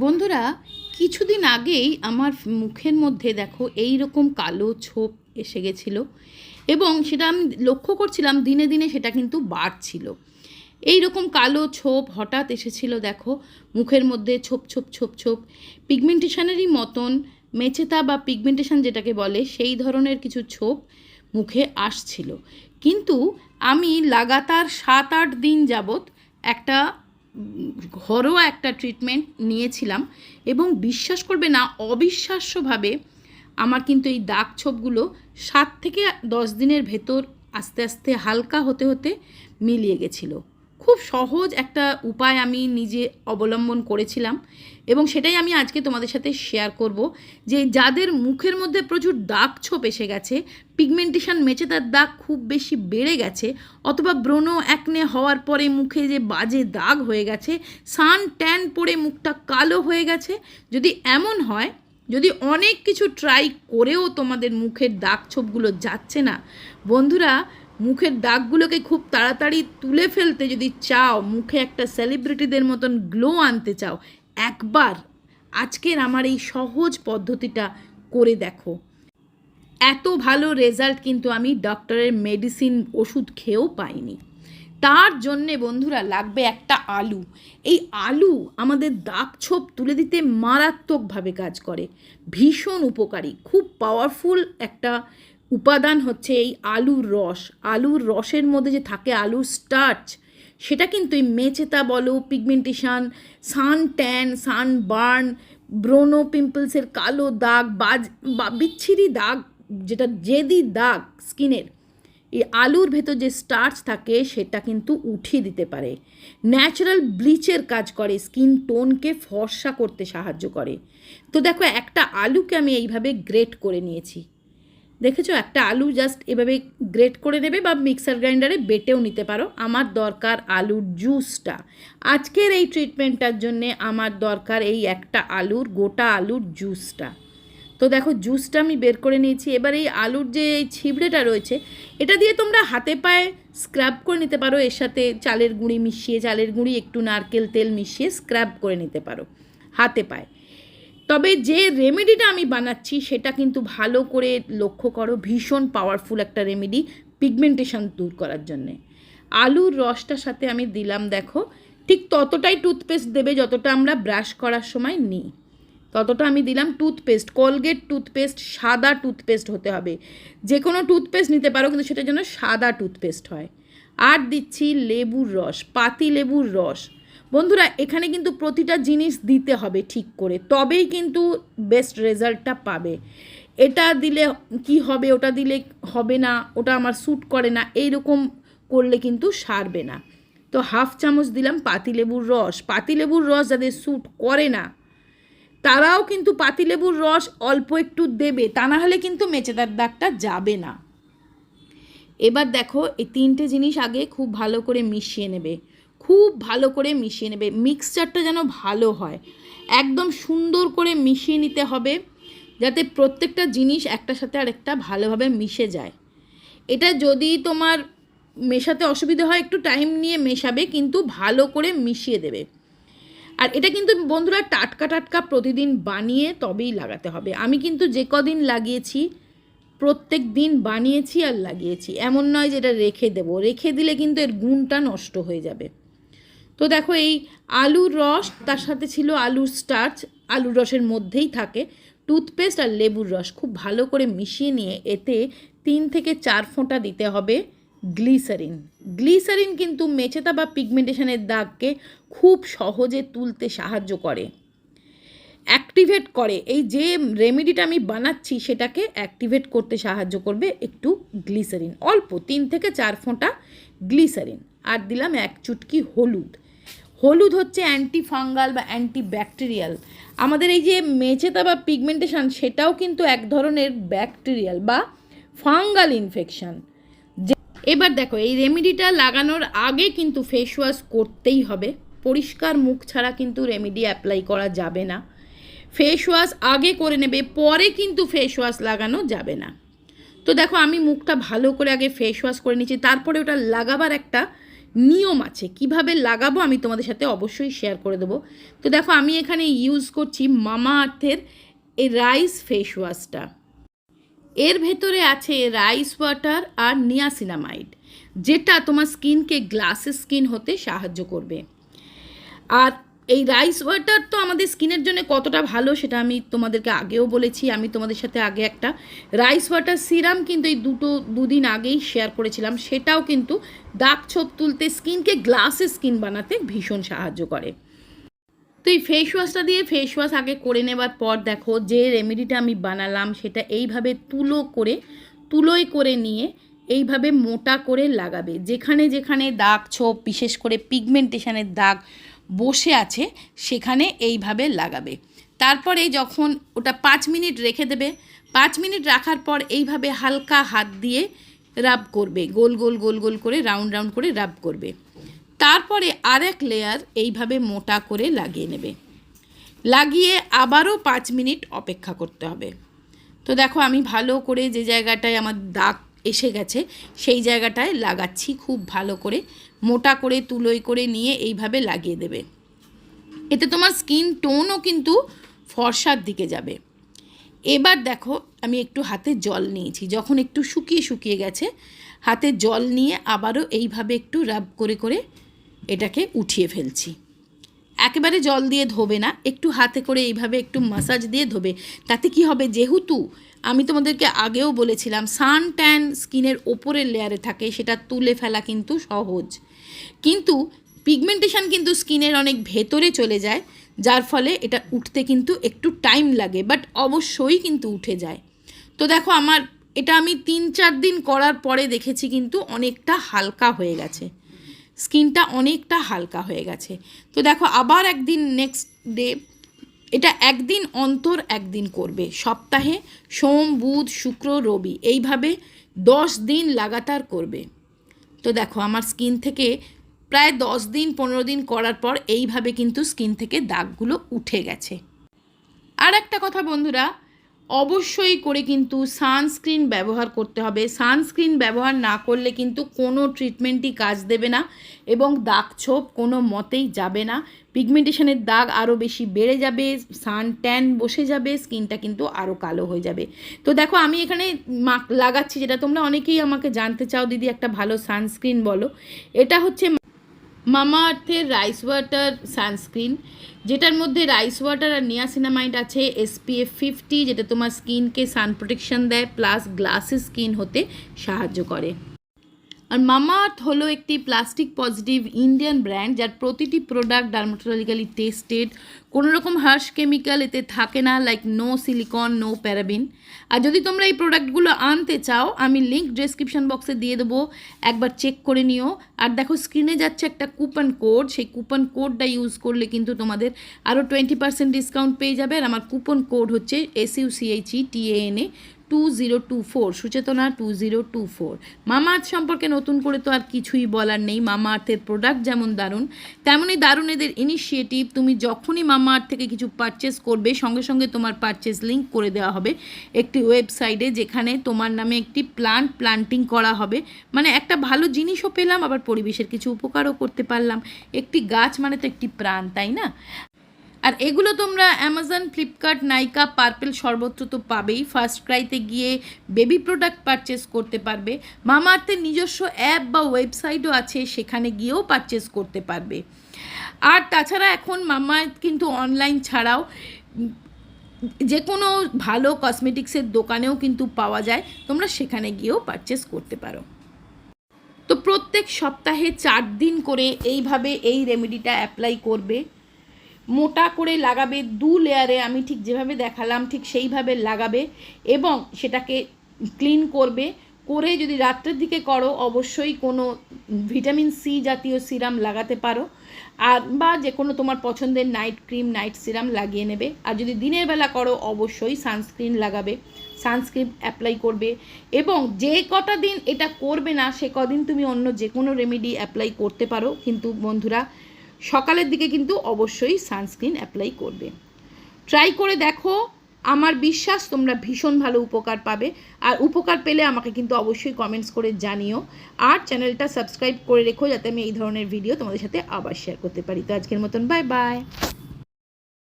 বন্ধুরা, কিছুদিন আগেই আমার মুখের মধ্যে দেখো এই রকম কালো ছোপ এসে গেছিল এবং সেটা আমি লক্ষ্য করছিলাম দিনে দিনে সেটা কিন্তু বাড়ছিল। এই রকম কালো ছোপ হঠাৎ এসেছিল দেখো, মুখের মধ্যে ছোপ ছোপ ছোপ ছোপ। পিগমেন্টেশনেরই মতন মেচেতা বা পিগমেন্টেশন যেটাকে বলে, সেই ধরনের কিছু ছোপ মুখে আসছিল। কিন্তু আমি লাগাতার সাত আট দিন যাবৎ একটা ঘরোয়া একটা ট্রিটমেন্ট নিয়েছিলাম এবং বিশ্বাস করবে না, অবিশ্বাস্যভাবে আমার কিন্তু এই দাগ ছোপগুলো সাত থেকে দশ দিনের ভেতর আস্তে আস্তে হালকা হতে হতে মিলিয়ে গেছিল। খুব সহজ একটা উপায় আমি নিজে অবলম্বন করেছিলাম এবং সেটাই আমি আজকে তোমাদের সাথে শেয়ার করব যে যাদের মুখের মধ্যে প্রচুর দাগ ছোপ এসে গেছে পিগমেন্টেশন মেচে তার দাগ খুব বেশি বেড়ে গেছে, অথবা ব্রণ একনে হওয়ার পরে মুখে যে বাজে দাগ হয়ে গেছে, সান ট্যান পড়ে মুখটা কালো হয়ে গেছে, যদি এমন হয়, যদি অনেক কিছু ট্রাই করেও তোমাদের মুখের দাগ ছোপগুলো যাচ্ছে না, বন্ধুরা মুখের দাগগুলোকে খুব তাড়াতাড়ি তুলে ফেলতে যদি চাও, মুখে একটা সেলিব্রিটিদের মতন গ্লো আনতে চাও, একবার আজকের আমার এই সহজ পদ্ধতিটা করে দেখো। এত ভালো রেজাল্ট কিন্তু আমি ডক্টরের মেডিসিন ওষুধ খেয়েও পাইনি। তার জন্যে বন্ধুরা লাগবে একটা আলু। এই আলু আমাদের দাগ ছোপ তুলে দিতে মারাত্মকভাবে কাজ করে। ভীষণ উপকারী, খুব পাওয়ারফুল একটা উপাদান হচ্ছে এই আলুর রস। আলুর রসের মধ্যে যে থাকে আলুর স্টার্চ সেটা কিন্তু এই মেচেতা বলো pigmentation sun tan sun burn ব্রোনো পিম্পলসের কালো দাগ, বাজ, বা বিচ্ছিরি দাগ, যেটা জেদি দাগ স্কিনের এই আলুর ভেতর যে স্টার্চ থাকে, সেটা কিন্তু উঠিয়ে দিতে পারে। ন্যাচারাল ব্লিচের কাজ করে স্কিন টোনকে ফর্সা করতে সাহায্য করে। তো দেখো, একটা আলুকে আমি এইভাবে গ্রেট করে নিয়েছি। দেখেছ, একটা আলু জাস্ট এভাবে গ্রেট করে নেবে বা মিক্সার গ্রাইন্ডারে বেটেও নিতে পারো। আমার দরকার আলুর জুসটা আজকের এই ট্রিটমেন্টটার জন্যে আমার দরকার এই একটা আলুর, গোটা আলুর জুসটা তো দেখো জুসটা আমি বের করে নিয়েছি। এবার এই আলুর যে এই ছিবড়েটা রয়েছে, এটা দিয়ে তোমরা হাতে পায়ে স্ক্রাব করে নিতে পারো। এর সাথে চালের গুঁড়ি মিশিয়ে, চালের গুঁড়ি একটু নারকেল তেল মিশিয়ে স্ক্রাব করে নিতে পারো। হাতে পায়ে। তবে যে রেমেডিটা আমি বানাচ্ছি, সেটা কিন্তু ভালো করে লক্ষ্য করো, ভীষণ পাওয়ারফুল একটা রেমেডি পিগমেন্টেশন দূর করার জন্যে। আলুর রসটার সাথে আমি দিলাম, দেখো, ঠিক ততটাই টুথপেস্ট দেবে যতটা আমরা ব্রাশ করার সময় নিই। ততটা আমি দিলাম টুথপেস্ট কলগেট টুথপেস্ট সাদা টুথপেস্ট হতে হবে। যে কোনো টুথপেস্ট নিতে পারো, কিন্তু সেটা যেন সাদা টুথপেস্ট হয়। আর দিচ্ছি লেবুর রস, পাতি লেবুর রস। বন্ধুরা, এখানে কিন্তু প্রতিটা জিনিস দিতে হবে ঠিক করে, তবেই কিন্তু বেস্ট রেজাল্টটা পাবে। এটা দিলে কি হবে, ওটা দিলে হবে না, ওটা আমার স্যুট করে না, এইরকম করলে কিন্তু সারবে না। তো হাফ চামচ দিলাম পাতিলেবুর রস। পাতিলেবুর রস যাদের স্যুট করে না, তারাও কিন্তু পাতিলেবুর রস অল্প একটু দেবে, তা না হলে কিন্তু মেচেদার দাগটা যাবে না। এবার দেখো, এই তিনটে জিনিস আগে খুব ভালো করে মিশিয়ে নেবে। খুব ভালো করে মিশিয়ে নেবে। মিক্সচারটা যেন ভালো হয়। একদম সুন্দর করে মিশিয়ে নিতে হবে, যাতে প্রত্যেকটা জিনিস একটার সাথে আরেকটা ভালোভাবে মিশে যায়। এটা যদি তোমার মেশাতে অসুবিধা হয়, একটু টাইম নিয়ে মেশাবে, কিন্তু ভালো করে মিশিয়ে দেবে। আর এটা কিন্তু বন্ধুরা টাটকা টাটকা প্রতিদিন বানিয়ে তবেই লাগাতে হবে। আমি কিন্তু যে কদিন লাগিয়েছি, প্রত্যেক দিন বানিয়েছি আর লাগিয়েছি। এমন নয় যে এটা রেখে দেবো। রেখে দিলে কিন্তু এর গুণটা নষ্ট হয়ে যাবে। তো দেখো এই আলুর রস, তার সাথে ছিল আলুর স্টার্চ আলুর রসের মধ্যেই থাকে। টুথপেস্ট আর লেবুর রস খুব ভালো করে মিশিয়ে নিয়ে এতে তিন থেকে চার ফোঁটা দিতে হবে গ্লিসারিন গ্লিসারিন কিন্তু মেচেতা বা পিগমেন্টেশনের দাগকে খুব সহজে তুলতে সাহায্য করে। অ্যাক্টিভেট করে। এই যে রেমেডিটা আমি বানাচ্ছি, সেটাকে অ্যাক্টিভেট করতে সাহায্য করবে একটু গ্লিসারিন অল্প, তিন থেকে চার ফোঁটা গ্লিসারিন আর দিলাম এক চুটকি হলুদ। হলুদ হচ্ছে অ্যান্টি ফাঙ্গাল বা অ্যান্টি ব্যাকটেরিয়াল আমাদের এই যে মেচেতা বা পিগমেন্টেশন সেটাও কিন্তু এক ধরনের ব্যাকটেরিয়াল বা ফাঙ্গাল ইনফেকশন এবার দেখো, এই রেমেডিটা লাগানোর আগে কিন্তু ফেস ওয়াশ করতেই হবে। পরিষ্কার মুখ ছাড়া কিন্তু রেমেডি অ্যাপ্লাই করা যাবে না। ফেস ওয়াশ আগে করে নেবে, পরে কিন্তু ফেস ওয়াশ লাগানো যাবে না। তো দেখো, আমি মুখটা ভালো করে আগে ফেস ওয়াশ করে নিচ্ছি, তারপরে ওটা লাগাবার একটা নিয়ম আছে, কীভাবে লাগাবো আমি তোমাদের সাথে অবশ্যই শেয়ার করে দেবো। তো দেখো, আমি এখানে ইউজ করছি মামা আর্থের এই রাইস ফেস ওয়াশটা এর ভেতরে আছে রাইস ওয়াটার আর নিয়াসিনামাইড যেটা তোমার স্কিনকে গ্লাসের স্কিন হতে সাহায্য করবে। আর এই রাইস ওয়াটার তো আমাদের স্কিনের জন্য কতটা ভালো সেটা আমি তোমাদেরকে আগেও বলেছি। আমি তোমাদের সাথে আগে একটা রাইস ওয়াটার সিরাম কিন্তু এই দুটো, দুদিন আগেই শেয়ার করেছিলাম। সেটাও কিন্তু দাগ ছোপ তুলতে স্কিনকে গ্লাসের স্কিন বানাতে ভীষণ সাহায্য করে। তো এই ফেস ওয়াশটা দিয়ে ফেস ওয়াশ আগে করে নেবার পর দেখো, যে রেমেডিটা আমি বানালাম সেটা এইভাবে তুলো করে, তুলোয় করে নিয়ে এইভাবে মোটা করে লাগাবে। যেখানে যেখানে দাগ ছোপ, বিশেষ করে পিগমেন্টেশনের দাগ বসে আছে, সেখানে এইভাবে লাগাবে। তারপরে যখন ওটা পাঁচ মিনিট রেখে দেবে, পাঁচ মিনিট রাখার পর এইভাবে হালকা হাত দিয়ে রাব করবে, গোল গোল গোল গোল করে, রাউন্ড রাউন্ড করে রাব করবে। তারপরে আরেক লেয়ার এইভাবে মোটা করে লাগিয়ে নেবে। লাগিয়ে আবারও পাঁচ মিনিট অপেক্ষা করতে হবে। তো দেখো আমি ভালো করে যে জায়গাটায় আমার দাগ এসে গেছে। সেই জায়গাটায় লাগাচ্ছি খুব ভালো করে। মোটা করে তুলোই করে নিয়ে এইভাবে লাগিয়ে দেবে। এতে তোমার স্কিন টোনও কিন্তু ফর্সার দিকে যাবে। এবার দেখো, আমি একটু হাতে জল নিয়েছি। যখন একটু শুকিয়ে শুকিয়ে গেছে, হাতে জল নিয়ে আবারও এইভাবে একটু রাব করে করে এটাকে উঠিয়ে ফেলছি। একেবারে জল দিয়ে ধোবে না, একটু হাতে করে এইভাবে একটু মাসাজ দিয়ে ধোবে। তাতে কি হবে? যেহেতু আমি তোমাদেরকে আগেও বলেছিলাম সান ট্যান স্কিনের ওপরের লেয়ারে থাকে, সেটা তুলে ফেলা কিন্তু সহজ। কিন্তু পিগমেন্টেশন কিন্তু স্কিনের অনেক ভেতরে চলে যায়, যার ফলে এটা উঠতে কিন্তু একটু টাইম লাগে বাট অবশ্যই কিন্তু উঠে যায়। তো দেখো আমার, এটা আমি তিন চার দিন করার পরে দেখেছি কিন্তু অনেকটা হালকা হয়ে গেছে। স্কিনটা অনেকটা হালকা হয়ে গেছে। তো দেখো, আবার একদিন নেক্সট ডে এটা একদিন অন্তর একদিন করবে। সপ্তাহে সোম, বুধ, শুক্র, রবি, এইভাবে দশ দিন লাগাতার করবে। তো দেখো, আমার স্কিন থেকে প্রায় দশ দিন, পনেরো দিন করার পর এইভাবে কিন্তু স্কিন থেকে দাগগুলো উঠে গেছে। আর একটা কথা বন্ধুরা অবশ্যই করে কিন্তু সানস্ক্রিন ব্যবহার করতে হবে। সানস্ক্রিন ব্যবহার না করলে কিন্তু কোনো ট্রিটমেন্টই কাজ দেবে না এবং দাগ ছোপ কোনো মতেই যাবে না। পিগমেন্টেশনের দাগ আরও বেশি বেড়ে যাবে সান ট্যান বসে যাবে স্কিনটা কিন্তু আরও কালো হয়ে যাবে। তো দেখো, আমি এখানে লাগাচ্ছি যেটা। তোমরা অনেকেই আমাকে জানতে চাও, দিদি, একটা ভালো সানস্ক্রিন বলো। এটা হচ্ছে মামা আর্থের রাইস ওয়াটার সানস্ক্রিন যেটার মধ্যে রাইস ওয়াটার আর নিয়াসিনামাইড আছে এসপিএফ ফিফটি যেটা তোমার স্কিনকে সান প্রোটেকশন দেয় প্লাস গ্লাসি স্কিন হতে সাহায্য করে। আর মামা আর্থ হলো একটি প্লাস্টিক পজিটিভ ইন্ডিয়ান ব্র্যান্ড যার প্রতিটি প্রোডাক্ট ডার্মাটোলজিক্যালি টেস্টেড কোনো রকম হার্শ কেমিক্যাল এতে থাকে না like no silicone no paraben আর যদি তোমরা এই প্রোডাক্টগুলো আনতে চাও, আমি লিঙ্ক ডেসক্রিপশন বক্সে দিয়ে দেবো, একবার চেক করে নিও। আর দেখো স্ক্রিনে যাচ্ছে একটা কুপন কোড সেই কুপন কোডটা ইউজ করলে কিন্তু তোমাদের আরও টোয়েন্টি পার্সেন্ট ডিসকাউন্ট পেয়ে যাবে। আর আমার কুপন কোড হচ্ছে S U C H E T A N A two zero two four Suchetana two zero two four Mamaearth সম্পর্কে নতুন করে তো আর কিছুই বলার নেই। মামা আর্থের প্রোডাক্ট যেমন দারুণ তেমনই দারুণ এদের ইনিশিয়েটিভ তুমি যখনই মামা আর্থ থেকে কিছু পারচেস করবে, সঙ্গে সঙ্গে তোমার পারচেস লিঙ্ক করে দেওয়া হবে একটি ওয়েবসাইটে যেখানে তোমার নামে একটি প্লান্ট প্লান্টিং করা হবে। মানে একটা ভালো জিনিসও পেলাম, আবার পরিবেশের কিছু উপকারও করতে পারলাম। একটি গাছ মানে তো একটি প্রাণ, তাই না? আর এগুলো তোমরা অ্যামাজন ফ্লিপকার্ট নাইকা পার্পেল সর্বত্র তো পাবেই। ফার্স্ট ক্রাইতে গিয়ে বেবি প্রোডাক্ট পারচেস করতে পারবে। মামা আর্থের নিজস্ব অ্যাপ বা ওয়েবসাইটও আছে, সেখানে গিয়েও পারচেস করতে পারবে। আর তাছাড়া এখন মামা আর্থ কিন্তু অনলাইন ছাড়াও যে কোনো ভালো কসমেটিক্সের দোকানেও কিন্তু পাওয়া যায়। তোমরা সেখানে গিয়েও পারচেস করতে পারো। তো প্রত্যেক সপ্তাহে চার দিন করে এইভাবে এই রেমেডিটা অ্যাপ্লাই করবে। মোটা করে লাগাবে, দু লেয়ারে আমি ঠিক যেভাবে দেখালাম, ঠিক সেইভাবে লাগাবে এবং সেটাকে ক্লিন করবে। করে যদি রাত্রের দিকে করো, অবশ্যই কোনো ভিটামিন সি জাতীয় সিরাম লাগাতে পারো। আর বা যে কোনো তোমার পছন্দের নাইট ক্রিম নাইট সিরাম লাগিয়ে নেবে। আর যদি দিনের বেলা করো, অবশ্যই সানস্ক্রিন লাগাবে। সানস্ক্রিন অ্যাপ্লাই করবে এবং যে কটা দিন এটা করবে না, সে কদিন তুমি অন্য যে কোনো রেমেডি অ্যাপ্লাই করতে পারো। কিন্তু বন্ধুরা সকালের দিকে কিন্তু অবশ্যই সানস্ক্রিন অ্যাপ্লাই করবে। ট্রাই করে দেখো, আমার বিশ্বাস তোমরা ভীষণ ভালো উপকার পাবে। আর উপকার পেলে আমাকে কিন্তু অবশ্যই কমেন্টস করে জানিও। আর চ্যানেলটা সাবস্ক্রাইব করে রেখো যাতে আমি এই ধরনের ভিডিও তোমাদের সাথে আবার শেয়ার করতে পারি। তো আজকের মতন বাই বাই